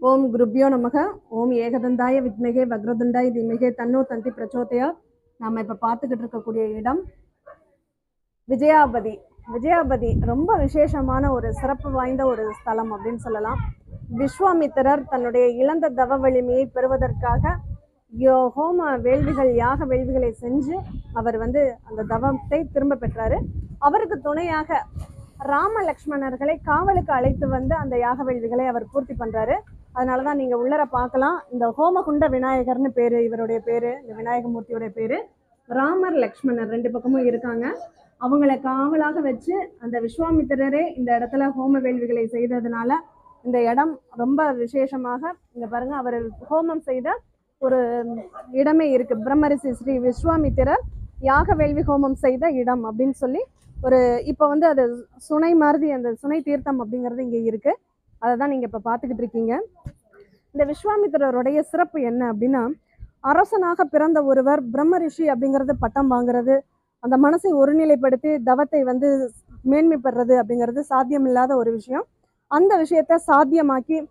ஓம் குருப்யோ நமக. ஓம் ஏகதந்தாய வித்மகே வக்ரதுண்டாய் திமிகே தன்னோ தந்தி பிரச்சோதையா. நாம இப்போ பார்த்துக்கிட்டு இருக்கக்கூடிய இடம் விஜயாபதி. விஜயாபதி ரொம்ப விசேஷமான ஒரு சிறப்பு வாய்ந்த ஒரு ஸ்தலம் அப்படின்னு சொல்லலாம். விஸ்வாமித்திரர் தன்னுடைய இழந்த தவ வலிமையை பெறுவதற்காக யோ- ஹோம வேள்விகள் யாக வேள்விகளை செஞ்சு அவர் வந்து அந்த தவத்தை திரும்ப பெற்றாரு. அவருக்கு துணையாக ராம லக்ஷ்மணர்களை காவலுக்கு அழைத்து வந்து அந்த யாக வேள்விகளை அவர் பூர்த்தி பண்றாரு. அதனால தான் நீங்கள் உள்ளர பார்க்கலாம். இந்த ஹோமகுண்ட விநாயகர்னு பேர் இவருடைய பேர் இந்த விநாயக பேர். ராமர் லக்ஷ்மணர் ரெண்டு பக்கமும் இருக்காங்க. அவங்கள காவலாக வச்சு அந்த விஸ்வாமித்திரரே இந்த இடத்துல ஹோம வேள்விகளை செய்ததுனால இந்த இடம் ரொம்ப விசேஷமாக இங்கே பாருங்க அவர் ஹோமம் செய்த ஒரு இடமே இருக்கு. பிரம்மரிசி ஸ்ரீ விஸ்வாமித்திரர் யாக வேள்வி ஹோமம் செய்த இடம் அப்படின்னு சொல்லி ஒரு இப்போ வந்து அது சுனை மாதிரி அந்த சுனை தீர்த்தம் அப்படிங்கிறது இங்கே இருக்கு. அதை தான் நீங்கள் இப்போ பார்த்துக்கிட்டு இருக்கீங்க. இந்த விஸ்வாமித்திரருடைய சிறப்பு என்ன அப்படின்னா அரசனாக பிறந்த ஒருவர் பிரம்ம ரிஷி அப்படிங்கிறது பட்டம் வாங்குறது அந்த மனசை ஒருநிலைப்படுத்தி தவத்தை வந்து மேன்மை அப்படிங்கிறது சாத்தியமில்லாத ஒரு விஷயம். அந்த விஷயத்தை சாத்தியமாக்கி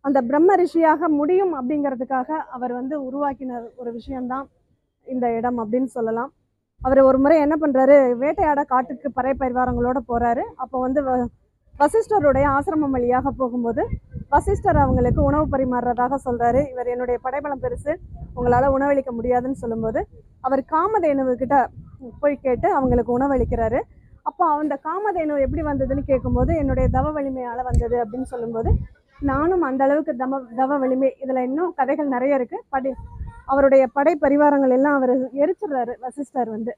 அந்த பிரம்ம ரிஷியாக முடியும் அப்படிங்கிறதுக்காக அவர் வந்து உருவாக்கின ஒரு விஷயம்தான் இந்த இடம் அப்படின்னு சொல்லலாம். அவர் ஒரு முறை என்ன பண்ணுறாரு வேட்டையாட காட்டுக்கு பறை பரிவாரங்களோட போகிறாரு அப்போ வந்து வ- வசிஷ்டருடைய ஆசிரமம் வழியாக போகும்போது வசிஷ்டர் அவங்களுக்கு உணவு பரிமாறுறதாக சொல்றாரு. இவர் என்னுடைய படைபலம் பெருசு. உங்களால உணவளிக்க முடியாதுன்னு சொல்லும்போது அவர் காமதேனுவு கிட்ட போய் கேட்டு அவங்களுக்கு உணவளிக்கிறாரு. அப்போ அந்த காமதேனு எப்படி வந்ததுன்னு கேட்கும்போது என்னுடைய தவ வலிமையால வந்தது அப்படின்னு சொல்லும்போது நானும் அந்த அளவுக்கு தம தவ வலிமை. இதுல இன்னும் கதைகள் நிறைய இருக்கு. படி அவருடைய படை பரிவாரங்கள் எல்லாம் அவர் எரிச்சிடுறாரு வசிஷ்டர் வந்து.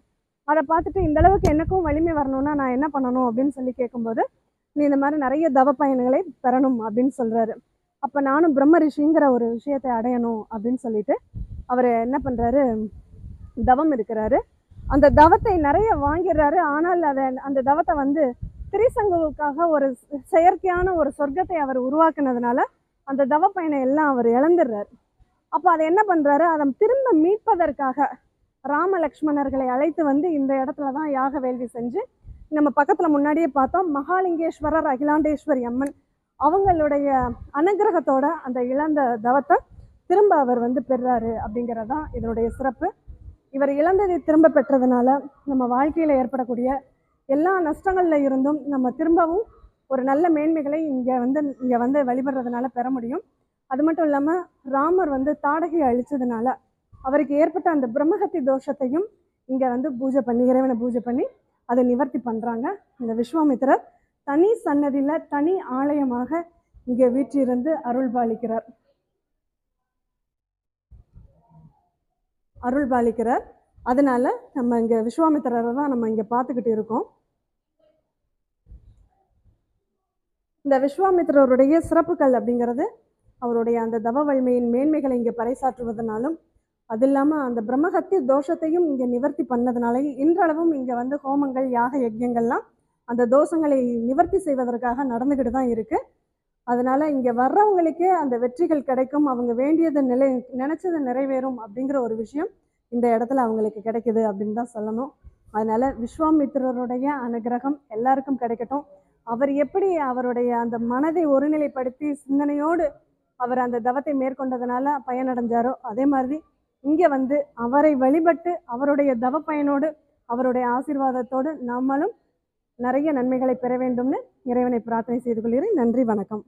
அதை பார்த்துட்டு இந்த அளவுக்கு எனக்கும் வலிமை வரணும்னா நான் என்ன பண்ணணும் அப்படின்னு சொல்லி கேட்கும்போது நீ இந்த மாதிரி நிறைய தவ பயணங்களை பெறணும் அப்படின்னு சொல்கிறாரு அப்போ நானும் பிரம்ம ரிஷிங்கிற ஒரு விஷயத்தை அடையணும் அப்படின்னு சொல்லிட்டு அவர் என்ன பண்ணுறாரு தவம் இருக்கிறாரு. அந்த தவத்தை நிறைய வாங்கிடுறாரு. ஆனால் அதை அந்த தவத்தை வந்து திரிசங்குவுக்காக ஒரு செயற்கையான ஒரு சொர்க்கத்தை அவர் உருவாக்குனதுனால அந்த தவ பயணம் எல்லாம் அவர் இழந்துடுறாரு. அப்போ அதை என்ன பண்ணுறாரு அதை திரும்ப மீட்பதற்காக ராம லக்ஷ்மணர்களை அழைத்து வந்து இந்த இடத்துல தான் யாக வேள்வி செஞ்சு நம்ம பக்கத்தில் முன்னாடியே பார்த்தோம் மகாலிங்கேஸ்வரர் அகிலாண்டேஸ்வரி அம்மன். அவங்களுடைய அனுகிரகத்தோட அந்த இழந்த தவத்தை திரும்ப அவர் வந்து பெறுறாரு அப்படிங்கிறதான் இதனுடைய சிறப்பு. இவர் இழந்ததை திரும்ப பெற்றதுனால நம்ம வாழ்க்கையில் ஏற்படக்கூடிய எல்லா நஷ்டங்களில் இருந்தும் நம்ம திரும்பவும் ஒரு நல்ல மேன்மைகளை இங்கே வந்து இங்கே வந்து வழிபடுறதுனால பெற முடியும். அது மட்டும் இல்லாமல் ராமர் வந்து தாடகையை அழித்ததுனால அவருக்கு ஏற்பட்ட அந்த பிரம்மஹத்தி தோஷத்தையும் இங்கே வந்து பூஜை பண்ணி இறைவனை பூஜை பண்ணி அதை நிவர்த்தி பண்ணுறாங்க இந்த விஸ்வாமித்திரர் தனி சன்னதியில் தனி ஆலயமாக இங்கே வீற்றிருந்து அருள் பாலிக்கிறார் அருள் பாலிக்கிறார் அதனால நம்ம இங்க விஸ்வாமித்திரரை தான் நம்ம இங்க பார்த்துக்கிட்டு இருக்கோம். இந்த விஸ்வாமித்திரருடைய சிறப்புகள் அப்படிங்கிறது அவருடைய அந்த தவ வலிமையின் மேன்மைகளை இங்கே பறைசாற்றுவதனாலும் அது இல்லாமல் அந்த பிரம்மஹத்தி தோஷத்தையும் இங்கே நிவர்த்தி பண்ணதுனால இன்றளவும் இங்கே வந்து ஹோமங்கள் யாக யஜ்யங்கள்லாம் அந்த தோஷங்களை நிவர்த்தி செய்வதற்காக நடந்துக்கிட்டு தான் இருக்குது அதனால் இங்கே வர்றவங்களுக்கே அந்த வெற்றிகள் கிடைக்கும் அவங்க வேண்டியதை நிலை நினச்சதை நிறைவேறும் அப்படிங்கிற ஒரு விஷயம் இந்த இடத்துல அவங்களுக்கு கிடைக்குது அப்படின்னு தான் சொல்லணும். அதனால் விஸ்வாமித்திரருடைய அனுகிரகம் எல்லாருக்கும் கிடைக்கட்டும். அவர் எப்படி அவருடைய அந்த மனதை ஒருநிலைப்படுத்தி சிந்தனையோடு அவர் அந்த தவத்தை மேற்கொண்டதுனால பயனடைஞ்சாரோ அதே மாதிரி இங்கே வந்து அவரை வழிபட்டு அவருடைய தவ பயனோடு அவருடைய ஆசீர்வாதத்தோடு நம்மளும் நிறைய நன்மைகளை பெற வேண்டும்னு இறைவனை பிரார்த்தனை செய்து கொள்கிறேன். நன்றி வணக்கம்.